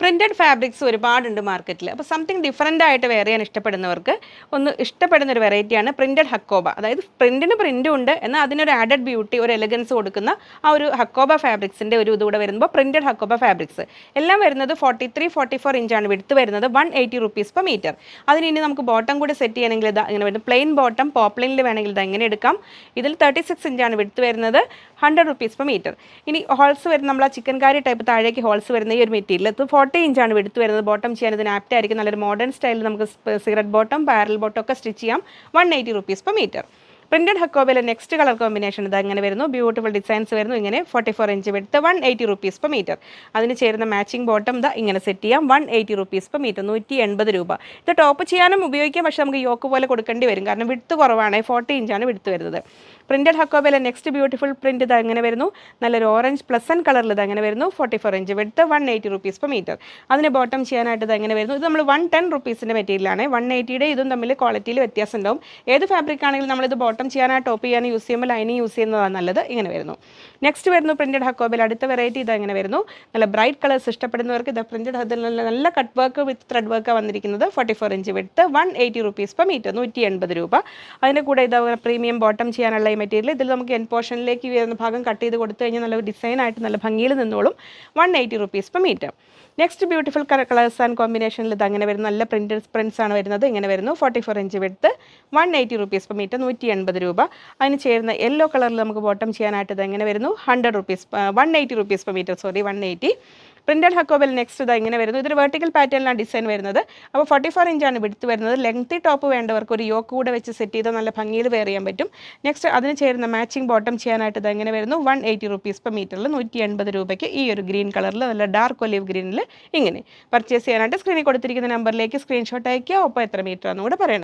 Printed fabrics ഒരുപാടുണ്ട് മാർക്കറ്റിൽ അപ്പോൾ സംതിങ് ഡിഫറെന്റ് ആയിട്ട് വെയർ ചെയ്യാൻ ഇഷ്ടപ്പെടുന്നവർക്ക് ഒന്ന് ഇഷ്ടപ്പെടുന്ന ഒരു വെറൈറ്റിയാണ് പ്രിന്റഡ് ഹക്കോബ അതായത് പ്രിന്റിന് പ്രിന്റും ഉണ്ട് എന്നാൽ അതിനൊരു ആഡഡ് ബ്യൂട്ടി ഒരു എലഗൻസ് കൊടുക്കുന്ന ആ ഒരു ഹക്കോബ ഫാബ്രിക്സിന്റെ ഒരു ഇതുകൂടെ വരുമ്പോൾ പ്രിന്റഡ് ഹക്കോബ ഫാബ്രിക്സ് എല്ലാം വരുന്നത് ഫോർട്ടി ത്രീ ഫോർട്ടി ഫോർ ഇഞ്ചാണ് വിടുത്ത് വരുന്നത് one eighty rupees per metre അതിന് നമുക്ക് ബോട്ടം കൂടെ സെറ്റ് ചെയ്യണമെങ്കിൽ ഇതാ ഇങ്ങനെ വരുന്നത്. പ്ലെയിൻ ബോട്ടം പോപ്ലൈനിൽ വേണമെങ്കിൽ ഇത് എങ്ങനെ എടുക്കാം. ഇതിൽ തേർട്ടി സിക്സ് ഇഞ്ചാണ് വിടുത്ത് വരുന്നത് ഹൺഡ്രഡ് റുപ്പീസ് പെർ മീറ്റർ ഇനി ഹോൾസ് വരുന്ന നമ്മൾ ആ ടൈപ്പ് താഴേക്ക് ഹോൾസ് വരുന്ന ഈ ഒരു മെറ്റീരിയൽ ഇത് ഇഞ്ചാണ് എടുത്ത് വരുന്നത്. ബോട്ടം ചെയ്യാൻ ഇതിന് ആപ്റ്റ് ആയിരിക്കും. നല്ലൊരു മോഡേൺ സ്റ്റൈലിൽ നമുക്ക് സിഗരറ്റ് ബോട്ടം പാരൽ ബോട്ടം ഒക്കെ സ്റ്റിച്ച് ചെയ്യാം. One eighty rupees per metre printed ഹക്കോബിലെ next colour combination ഇത് അങ്ങനെ വരുന്നു. ബ്യൂട്ടിഫുൾ ഡിസൈൻസ് വരുന്നു. ഇങ്ങനെ ഫോർട്ടി ഫോർ ഇഞ്ച് വിടുത്ത് one eighty rupees per metre അതിന് ചേരുന്ന മാച്ചിങ് ബോട്ടം ഇത് ഇങ്ങനെ സെറ്റ് ചെയ്യാം. One eighty rupees per metre നൂറ്റി എൺപത് രൂപ. ഇത് ടോപ്പ് ചെയ്യാനും ഉപയോഗിക്കാം. പക്ഷേ നമുക്ക് യോക്ക് പോലെ കൊടുക്കേണ്ടി വരും. കാരണം വിടുത്ത് കുറവാണ്. ഫോർട്ടി ഇഞ്ചാണ് വിടുത്ത് വരുന്നത്. പ്രിന്റഡ് ഹക്കോബിലെ നെക്സ്റ്റ് ബ്യൂട്ടിഫുൾ പ്രിന്റ് ഇത് അങ്ങനെ വരുന്നു. നല്ലൊരു ഓറഞ്ച് പ്ലസ് ആൻഡ് കളറിൽ ഇത് അങ്ങനെ വരുന്നു. ഫോർട്ടി ഫോർ ഇഞ്ച് വിടുത്ത് one eighty rupees per metre അതിന് ബോട്ടം ചെയ്യാനായിട്ട് ഇത് അങ്ങനെ വരുന്നു. ഇത് നമ്മൾ വൺ ടെൻ റുപ്പീസിന്റെ മെറ്റീരിയലാണ് വൺ എയ്റ്റിയുടെ ഇതും തമ്മിൽ ക്വാളിറ്റിയിൽ വ്യത്യാസം ഉണ്ടാവും. ഏത് ഫാബ്രിക് ആണെങ്കിലും നമ്മളിത് ബോട്ടം ചെയ്യാനായി ടോപ്പ് ചെയ്യാൻ യൂസ് ചെയ്യുമ്പോൾ ലൈനിങ് യൂസ് ചെയ്യുന്നതാണ് നല്ലത്. ഇങ്ങനെ വരുന്നു. നെക്സ്റ്റ് വരുന്നു പ്രിന്റഡ് ഹക്കോബിൽ അടുത്ത വെറൈറ്റി ഇത് ഇങ്ങനെ വരുന്നു. നല്ല ബ്രൈറ്റ് കളേഴ്സ് ഇഷ്ടപ്പെടുന്നവർക്ക് ഇത് പ്രിന്റഡ് അതിൽ നല്ല നല്ല cut work with thread work വന്നിരിക്കുന്നത്. ഫോർട്ടി ഫോർ ഇഞ്ച് വിട്ട് one eighty rupees per metre നൂറ്റി എൺപത് രൂപ. അതിന്റെ കൂടെ ഇത് പ്രീമിയം ബോട്ടം ചെയ്യാനുള്ള ഈ മെറ്റീരിയൽ ഇതിൽ നമുക്ക് എൻ പോർഷനിലേക്ക് വരുന്ന ഭാഗം കട്ട് ചെയ്ത് കൊടുത്തു കഴിഞ്ഞാൽ നല്ല ഡിസൈനായിട്ട് നല്ല ഭംഗിയിൽ നിന്നോളും. One eighty rupees per metre next beautiful colour colours and കോമ്പിനേഷനിൽ ഇത് അങ്ങനെ വരുന്ന. നല്ല പ്രിന്റഡ് പ്രിൻസ് ആണ് വരുന്നത്. ഇങ്ങനെ വരുന്നു. ഫോർട്ടി ഫോർ ഇഞ്ച് വിടുത്ത് one eighty rupees per metre നൂറ്റി എൺപത് രൂപ. അതിന് ചേരുന്ന യെല്ലോ കളറിൽ നമുക്ക് ബോട്ടം ചെയ്യാനായിട്ട് ഇത് എങ്ങനെ വരുന്നു? Hundred rupees one eighty rupees per metre sorry one eighty printed ഹക്കോബൽ next ഇത് ഇങ്ങനെ വരുന്നു. ഇതൊരു വെർട്ടിക്കൽ പാറ്റേണിലാണ് ഡിസൈൻ വരുന്നത്. അപ്പോൾ ഫോർട്ടി ഫോർ ഇഞ്ചാണ് വിടുത്ത് വരുന്നത്. ലെങ്തി ടോപ്പ് വേണ്ടവർക്ക് ഒരു യോക്ക് കൂടെ വെച്ച് സെറ്റ് ചെയ്ത് നല്ല ഭംഗിയിൽ വെയർ ചെയ്യാൻ പറ്റും. നെക്സ്റ്റ് അതിന് ചേരുന്ന മാച്ചിങ് ബോട്ടം ചെയ്യാനായിട്ട് ഇത് എങ്ങനെ വരുന്നു. വൺ എയ്റ്റി റുപ്പീസ് പെർ മീറ്ററിൽ നൂറ്റി എൺപത് രൂപയ്ക്ക് ഈ ഒരു ഗ്രീൻ കളറിൽ നല്ല ഡാർക്ക് ഒലിവ് ഗ്രീനിൽ ഇങ്ങനെ. പർച്ചേസ് ചെയ്യാനായിട്ട് സ്ക്രീനിൽ കൊടുത്തിരിക്കുന്ന നമ്പറിലേക്ക് സ്ക്രീൻഷോട്ട് അയക്കുക ഒപ്പം എത്ര മീറ്റർ എന്നും കൂടെ പറയണം.